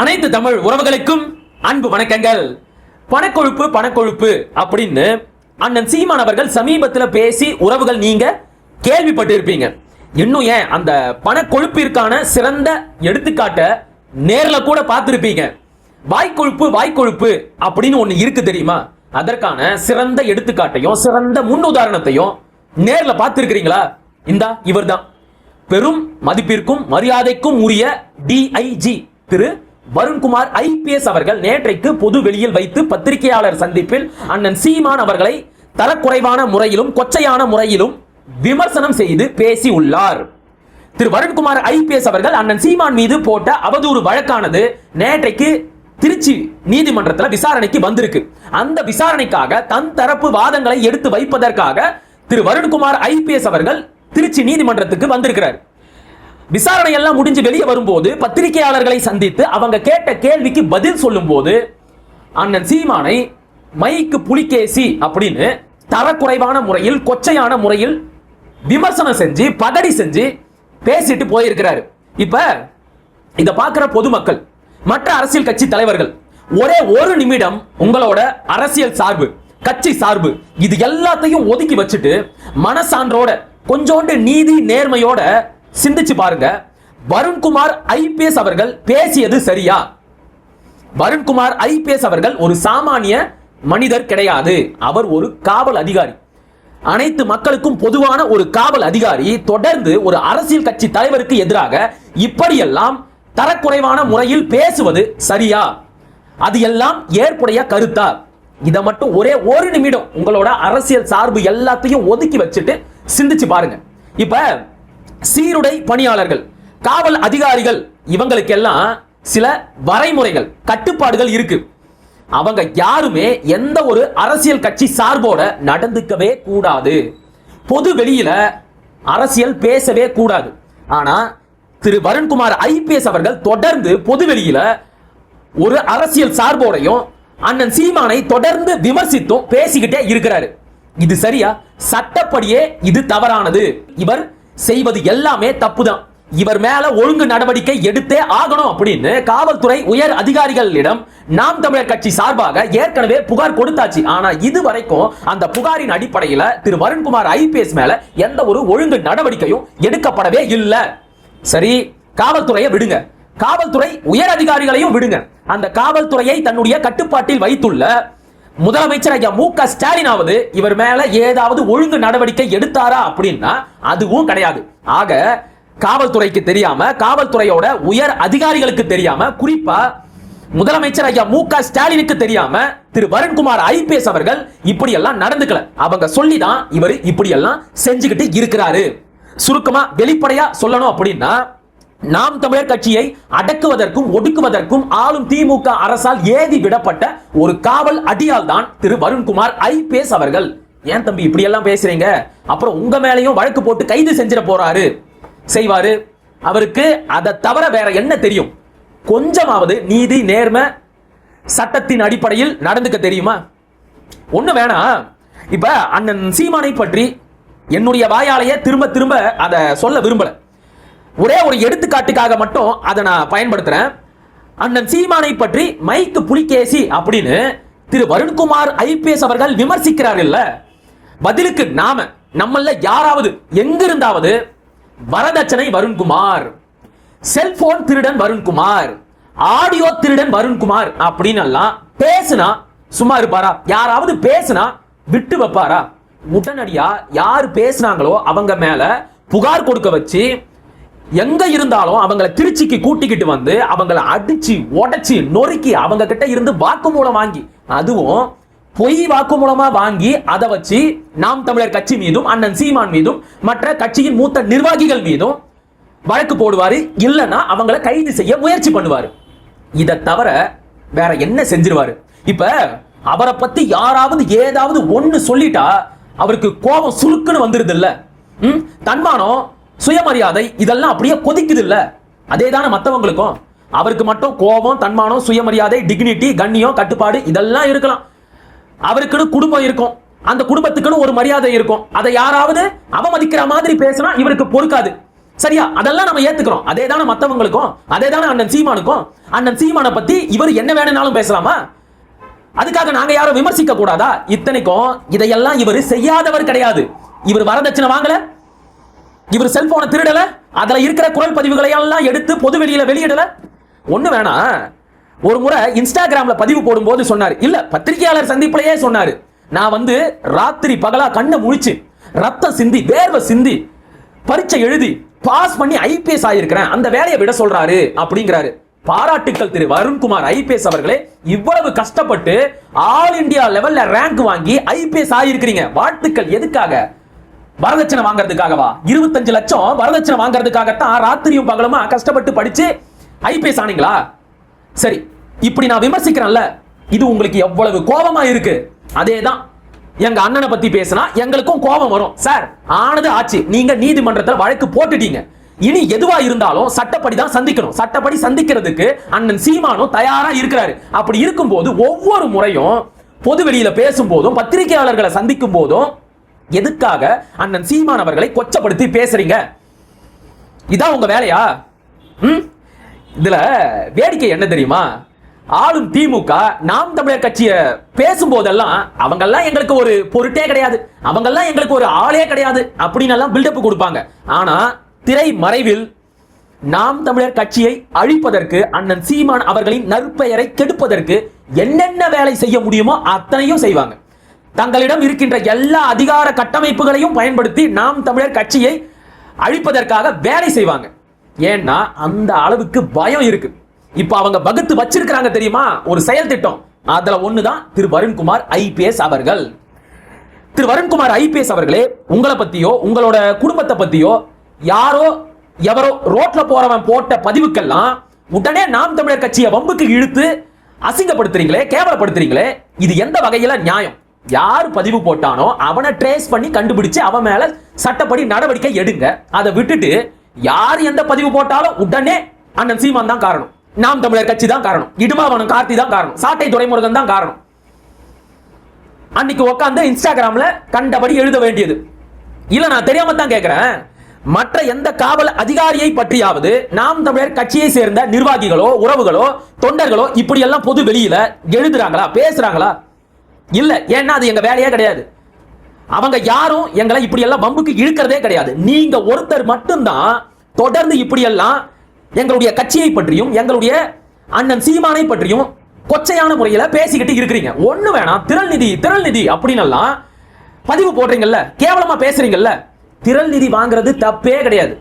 அனைத்து தமிழ் உறவுகளுக்கும் அன்பு வணக்கங்கள். பணக்கொழுப்பு பணக்கொழுப்பு அப்படின்னு அண்ணன் சீமான் அவர்கள் சமீபத்தில் பேசி உறவுகள் நீங்க கேள்விப்பட்டிருப்பீங்க. இன்னும் ஏன் அந்த பணக்கொழுப்பிற்கான சிறந்த எடுத்துக்காட்டை நேரில் கூட பார்த்துருப்பீங்க. வாய்க்கொழுப்பு வாய்க்கொழுப்பு அப்படின்னு ஒன்று இருக்கு தெரியுமா? அதற்கான சிறந்த எடுத்துக்காட்டையும் சிறந்த முன் உதாரணத்தையும் நேரில் பார்த்துருக்கிறீங்களா? இந்தா இவர்தான். பெரும் மதிப்பிற்கும் மரியாதைக்கும் உரிய டிஐஜி திரு வருண்குமார் ஐபிஎஸ் அவர்கள் நேற்றைக்கு பொது வெளியில் வைத்து பத்திரிகையாளர் சந்திப்பில் அண்ணன் சீமான் அவர்களை தரக்குறைவான முறையிலும் கொச்சையான முறையிலும் விமர்சனம் செய்து பேசி உள்ளார் திரு வருண்குமார் ஐபிஎஸ் அவர்கள் அண்ணன் சீமான் மீது போட்ட அவதூறு வழக்கானது நேற்றைக்கு திருச்சி நீதிமன்றத்தில் விசாரணைக்கு வந்திருக்கு. அந்த விசாரணைக்காக தன் தரப்பு வாதங்களை எடுத்து வைப்பதற்காக திரு வருண்குமார் ஐபிஎஸ் அவர்கள் திருச்சி நீதிமன்றத்துக்கு வந்திருக்கிறார். விசாரணை எல்லாம் முடிஞ்சு வெளியே வரும்போது பத்திரிகையாளர்களை சந்தித்து அவங்க கேட்ட கேள்விக்கு பதில் சொல்லும்போது அண்ணன் சீமானை மைக்கு புலிகேசி அப்படின்னு தரக்குறைவான முறையில் கொச்சையான முறையில் விமர்சனம் செஞ்சு பகடி செஞ்சு பேசிட்டு போயிருக்கிறாரு. இப்ப இத பாக்குற பொதுமக்கள் மற்ற அரசியல் கட்சி தலைவர்கள் ஒரே ஒரு நிமிடம் உங்களோட அரசியல் சார்பு கட்சி சார்பு இது எல்லாத்தையும் ஒதுக்கி வச்சுட்டு மனசான்றோட கொஞ்சோண்டு நீதி நேர்மையோட சிந்திச்சு பாருங்க. வருண்குமார் ஐபிஎஸ் அவர்கள் பேசியது சரியா? வருண்குமார் ஐபிஎஸ் அவர்கள் ஒரு சாமானிய மனிதர் கிடையாது. அவர் ஒரு காவல் அதிகாரி. அனைத்து மக்களுக்கும் பொதுவான ஒரு காவல் அதிகாரி தொடர்ந்து ஒரு அரசியல் கட்சி தலைவருக்கு எதிராக இப்படியெல்லாம் தரக்குறைவான முறையில் பேசுவது சரியா? அது எல்லாம் ஏற்புடைய கருத்தா? இதை மட்டும் ஒரே ஒரு நிமிடம் உங்களோட அரசியல் சார்பு எல்லாத்தையும் ஒதுக்கி வச்சுட்டு சிந்திச்சு பாருங்க. இப்ப சீருடை பணியாளர்கள் காவல் அதிகாரிகள் இவங்களுக்கெல்லாம் சில வரைமுறைகள் கட்டுப்பாடுகள் இருக்கு. அவங்க யாருமே எந்த ஒரு அரசியல் கட்சி சார்போட நடந்துக்கவே கூடாது. பொது வெளியில அரசியல் பேசவே கூடாது. ஆனா திரு வருண்குமார் ஐபிஎஸ் அவர்கள் தொடர்ந்து பொது வெளியில ஒரு அரசியல் சார்போடையும் அண்ணன் சீமானை தொடர்ந்து விமர்சித்தும் பேசிக்கிட்டே இருக்கிறாரு. இது சரியா? சட்டப்படியே இது தவறானது. இவர் செய்வது எல்லாமே தப்புதான். இவர் மேல ஒழுங்கு நடவடிக்கை எடுத்தே ஆகணும் அப்படின்னு காவல்துறை உயர் அதிகாரிகளிடம் நாம் தமிழர் கட்சி சார்பாக ஏற்கனவே புகார் கொடுத்தாச்சு. ஆனா இது வரைக்கும் அந்த புகாரின் அடிப்படையில திரு வருண்குமார் ஐபிஎஸ் மேல எந்த ஒரு ஒழுங்கு நடவடிக்கையும் எடுக்கப்படவே இல்லை. சரி காவல்துறையை விடுங்க. காவல்துறை உயர் அதிகாரிகளையும் விடுங்க. அந்த காவல்துறையை தன்னுடைய கட்டுப்பாட்டில் வைத்துள்ள முதலமைச்சர் ஐயா மு க ஸ்டாலினாவது இவர் மேல ஏதாவது ஒழுங்கு நடவடிக்கை எடுத்தாரா அப்படின்னா அதுவும் கிடையாது. ஆக காவல்துறைக்கு தெரியாம காவல்துறையோட உயர் அதிகாரிகளுக்கு தெரியாம குறிப்பா முதலமைச்சர் ஐயா மு க ஸ்டாலினுக்கு தெரியாம திரு வருண்குமார் ஐபிஎஸ் அவர்கள் இப்படி எல்லாம் நடந்துக்கல. அவங்க சொல்லி தான் இவர் இப்படி எல்லாம் செஞ்சுக்கிட்டு இருக்கிறாரு. சுருக்கமா வெளிப்படையா சொல்லணும் அப்படின்னா நாம் தமிழர் கட்சியை அடக்குவதற்கும் ஒடுக்குவதற்கும் ஆளும் திமுக அரசால் ஏதி விடப்பட்ட ஒரு காவல் அடியால் தான் திரு வருண்குமார் ஐபிஎஸ் அவர்கள். ஏன் தம்பி இப்படி எல்லாம் பேசுறீங்க? அப்புறம் உங்க மேலையும் வழக்கு போட்டு கைது செஞ்சிட போறாரு. செய்வாரு. அவருக்கு அதை தவிர வேற என்ன தெரியும்? கொஞ்சமாவது நீதி நேர்மை சட்டத்தின் அடிப்படையில் நடந்துக்க தெரியுமா? ஒண்ணு வேணாம் இப்ப அண்ணன் சீமானை பற்றி என்னுடைய வாயாலேயே திரும்ப திரும்ப அதை சொல்ல விரும்பலை. ஒரே ஒரு எடுத்துக்காட்டுக்காக மட்டும் அதை நான் பயன்படுத்துறேன். அண்ணன் சீமானை பற்றி மைக்கு புலிகேசி அப்படின்னு திரு வருண்குமார் ஐபிஎஸ் அவர்கள் விமர்சிக்கிறார் இல்ல பதிலுக்கு நாம நம்மள யாராவது எங்கிருந்தாவது வரதட்சணை வருண்குமார் செல்போன் திருடன் வருண்குமார் ஆடியோ திருடன் வருண்குமார் அப்படின்னு எல்லாம் பேசுனா சும்மா இருப்பாரா? யாராவது பேசுனா விட்டு வைப்பாரா? உடனடியா யார் பேசுனாங்களோ அவங்க மேல புகார் கொடுக்க வச்சு எங்க இருந்தாலும் அவங்கள திருச்சிக்கு கூட்டிக்கிட்டு வந்து அவங்கள அடிச்சு உடச்சி நொறுக்கி அவங்க கிட்ட இருந்து வாக்குமூலம் வாங்கி அதுவும் பொய் வாக்குமூலமா வாங்கி அதை வச்சு நாம் தமிழர் கட்சி மீதும் அண்ணன் சீமான் மீதும் மற்ற கட்சியின் மூத்த நிர்வாகிகள் மீதும் வழக்கு போடுவாரு இல்லைன்னா அவங்கள கைது செய்ய முயற்சி பண்ணுவாரு. இதை தவிர வேற என்ன செஞ்சிருவாரு? இப்ப அவரை பத்தி யாராவது ஏதாவது ஒண்ணு சொல்லிட்டா அவருக்கு கோபம் சுருக்குன்னு வந்துருது இல்ல. ம்? தன்மானம் சுயமரியாதை இதெல்லாம் அப்படியே கொதிக்குது இல்ல அதே தானே மற்றவங்களுக்கும் அவருக்கு மட்டும் கோபம் தன்மானம் சுயமரியாதை டிக்னிட்டி கண்ணியம் கட்டுப்பாடு இதெல்லாம் இருக்கலாம். அவருக்குன்னு குடும்பம் இருக்கும். அந்த குடும்பத்துக்குன்னு ஒரு மரியாதை இருக்கும். அதை யாராவது அவமதிக்கிற மாதிரி பேசினா இவருக்கு பொறுக்காது. சரியா? அதெல்லாம் நம்ம ஏத்துக்கிறோம். அதே தானே மத்தவங்களுக்கும். அதே தானே அண்ணன் சீமானுக்கும். அண்ணன் சீமானை பத்தி இவர் என்ன வேணும்னாலும் பேசலாமா? அதுக்காக நாங்க யாரும் விமர்சிக்க கூடாதா இத்தனைக்கும் இதையெல்லாம் இவர் செய்யாதவர் கிடையாது. இவர் வரதட்சணை வாங்கல இவர் செல்போனை திருடல அதுல இருக்கிற குரல் பதிவுகளை எல்லாம் எடுத்து பொது வெளியில வெளியிடல? ஒண்ணு வேணாம். ஒரு முறை இன்ஸ்டாகிராம்ல பதிவு போடும்போது சொன்னார். இல்ல பத்திரிகையாளர் சந்திப்பிலேயே சொன்னாரு. நான் வந்து ராத்திரி பகலா கண்ணை முழிச்சு ரத்தம் சிந்தி வேர்வை சிந்தி பரீட்சை எழுதி பாஸ் பண்ணி ஐபிஎஸ் ஆயிருக்கிறேன். அந்த வேலையை விட சொல்றாரு அப்படிங்கிறாரு. பாராட்டுக்கள் திரு வருண்குமார் ஐபிஎஸ் அவர்களே இவ்வளவு கஷ்டப்பட்டு ஆல் இந்தியா லெவல்ல ரேங்க் வாங்கி ஐபிஎஸ் ஆயிருக்கிறீங்க. வாழ்த்துக்கள் எதுக்காக? வரதட்சணை வாங்குறதுக்காகவா? இருபத்தஞ்சு லட்சம் வரதட்சணை வாங்குறதுக்காகத்தான் ராத்திரியும் பகலுமா கஷ்டப்பட்டு படிச்சு ஐபிஎஸ் ஆனீங்களா? சரி இப்படி நான் விமர்சிக்கிறேன்ல இது உங்களுக்கு எவ்வளவு கோபமா இருக்கு? அதேதான் எங்க அண்ணனை பத்தி பேசினா எங்களுக்கும் கோபம் வரும். சார் ஆனது ஆச்சு. நீங்க நீதிமன்றத்தில் வழக்கு போட்டுட்டீங்க. இனி எதுவா இருந்தாலும் சட்டப்படி தான் சந்திக்கணும். சட்டப்படி சந்திக்கிறதுக்கு அண்ணன் சீமானும் தயாரா இருக்கிறாரு. அப்படி இருக்கும்போது ஒவ்வொரு முறையும் பொது வெளியில பேசும்போதும் பத்திரிகையாளர்களை சந்திக்கும் போதும் எதுக்காக அண்ணன் சீமான் அவர்களை கொச்சப்படுத்தி பேசுறீங்க? இதான் உங்க வேலையா? ம்? இதுல வேடிக்கை என்ன தெரியுமா? ஆளும் திமுக நாம் தமிழர் கட்சிய பேசும்போதெல்லாம் அவங்கெல்லாம் எங்களுக்கு ஒரு பொருட்டே கிடையாது. அவங்கெல்லாம் எங்களுக்கு ஒரு ஆளே கிடையாது அப்படின்னு எல்லாம் பில்டப் கொடுப்பாங்க. ஆனா திரை மறைவில் நாம் தமிழர் கட்சியை அழிப்பதற்கு அண்ணன் சீமான் அவர்களின் நற்பெயரை கெடுப்பதற்கு என்னென்ன வேலை செய்ய முடியுமோ அத்தனையும் செய்வாங்க. தங்களிடம் இருக்கின்ற எல்லா அதிகார கட்டமைப்புகளையும் பயன்படுத்தி நாம் தமிழர் கட்சியை அழிப்பதற்காக வேலை செய்வாங்க. ஏன்னா அந்த அளவுக்கு பயம் இருக்கு. இப்ப அவங்க வகுத்து வச்சிருக்கிறாங்க தெரியுமா? ஒரு செயல் திட்டம். அதுல ஒண்ணுதான் திரு வருண்குமார் ஐபிஎஸ் அவர்கள். திரு வருண்குமார் ஐபிஎஸ் அவர்களே உங்களை பத்தியோ உங்களோட குடும்பத்தை பத்தியோ யாரோ எவரோ ரோட்ல போறவன் போட்ட பதிவுக்கெல்லாம் உடனே நாம் தமிழர் கட்சியை வம்புக்கு இழுத்து அசிங்கப்படுத்துறீங்களே கேவலப்படுத்துறீங்களே இது எந்த வகையில நியாயம்? யார் பதிவு போட்டானோ அவனை ட்ரேஸ் பண்ணி கண்டுபிடிச்சு அவன் மேல சட்டப்படி நடவடிக்கை எடுங்க. அதை விட்டுட்டு யார் எந்த பதிவு போட்டாலும் உடனே அண்ணன் சீமான் தான் காரணம். நாம் தமிழர் கட்சி தான் காரணம். இடுமாவனம் கார்த்தி தான் காரணம். சாட்டை துரைமுருகன் தான் காரணம். அன்னைக்கு உட்காந்து இன்ஸ்டாகிராம்ல கண்டபடி எழுத வேண்டியது. இல்ல நான் தெரியாம தான் கேட்கிறேன் மற்ற எந்த காவல் அதிகாரியை பற்றியாவது நாம் தமிழர் கட்சியை சேர்ந்த நிர்வாகிகளோ உறவுகளோ தொண்டர்களோ இப்படி எல்லாம் பொது வெளியில எழுதுறாங்களா பேசுறாங்களா? இல்லை ஏன்னா அது எங்கள் வேலையே கிடையாது. அவங்க யாரும் எங்களை இப்படி எல்லாம் வம்புக்கு இழுக்கிறதே கிடையாது. நீங்க ஒருத்தர் மட்டும்தான் தொடர்ந்து இப்படி எல்லாம் எங்களுடைய கட்சியை பற்றியும் எங்களுடைய அண்ணன் சீமானை பற்றியும் கொச்சையான முறையில் பேசிக்கிட்டு இருக்கிறீங்க. ஒண்ணு வேணாம் திரள் நிதி திரள் நிதி அப்படின்னு பதிவு போடுறீங்கல்ல கேவலமா பேசுறீங்கல்ல திரள் நிதி வாங்குறது தப்பே கிடையாது.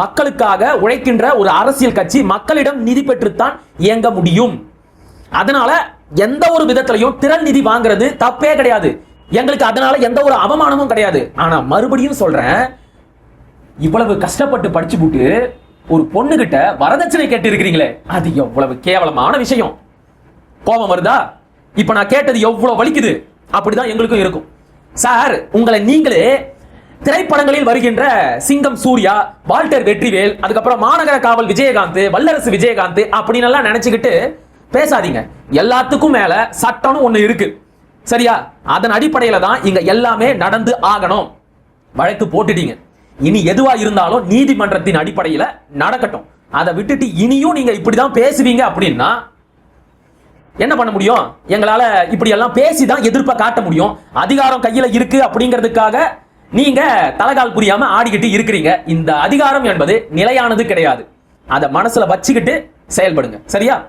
மக்களுக்காக உழைக்கின்ற ஒரு அரசியல் கட்சி மக்களிடம் நிதி பெற்றுத்தான் இயங்க முடியும். அதனால எந்த ஒரு விதத்திலையும் திறன் நிதி வாங்குறது தப்பே கிடையாது. எங்களுக்கு அதனால எந்த ஒரு அவமானமும் கிடையாது. ஆனா மறுபடியும் சொல்றேன். இவ்வளவு கஷ்டப்பட்டு படிச்சு போட்டு ஒரு பொண்ணுகிட்ட வரதட்சணை கேட்டு இருக்கிறீங்களே அது எவ்வளவு கேவலமான விஷயம். கோபம் வருதா? இப்ப நான் கேட்டது எவ்வளவு வலிக்குது? அப்படிதான் எங்களுக்கும் இருக்கும். சார் உங்களை நீங்களே திரைப்படங்களில் வருகின்ற சிங்கம் சூர்யா வால்டர் வெற்றிவேல் அதுக்கப்புறம் மாநகர காவல் விஜயகாந்த் வல்லரசு விஜயகாந்த் அப்படின்னு எல்லாம் நினைச்சுக்கிட்டு பேசாதீங்க. எல்லாத்துக்கும் மேல சட்டம்னு ஒண்ணு இருக்கு. சரியா? அதன் அடிப்படையில தான் இங்க எல்லாமே நடந்து ஆகணும். வழக்கு போட்டுட்டீங்க. இனி எதுவா இருந்தாலும் நீதிமன்றத்தின் அடிப்படையில நடக்கட்டும். அதை விட்டுட்டு இனியும் நீங்க இப்படிதான் பேசுவீங்க அப்படின்னா என்ன பண்ண முடியும்? எங்களால இப்படி எல்லாம் பேசி தான் எதிர்ப்பை காட்ட முடியும். அதிகாரம் கையில இருக்கு அப்படிங்கிறதுக்காக நீங்க தலகால் புரியாம ஆடிக்கிட்டு இருக்கிறீங்க. இந்த அதிகாரம் என்பது நிலையானது கிடையாது. அதை மனசுல வச்சுக்கிட்டு செயல்படுங்க. சரியா?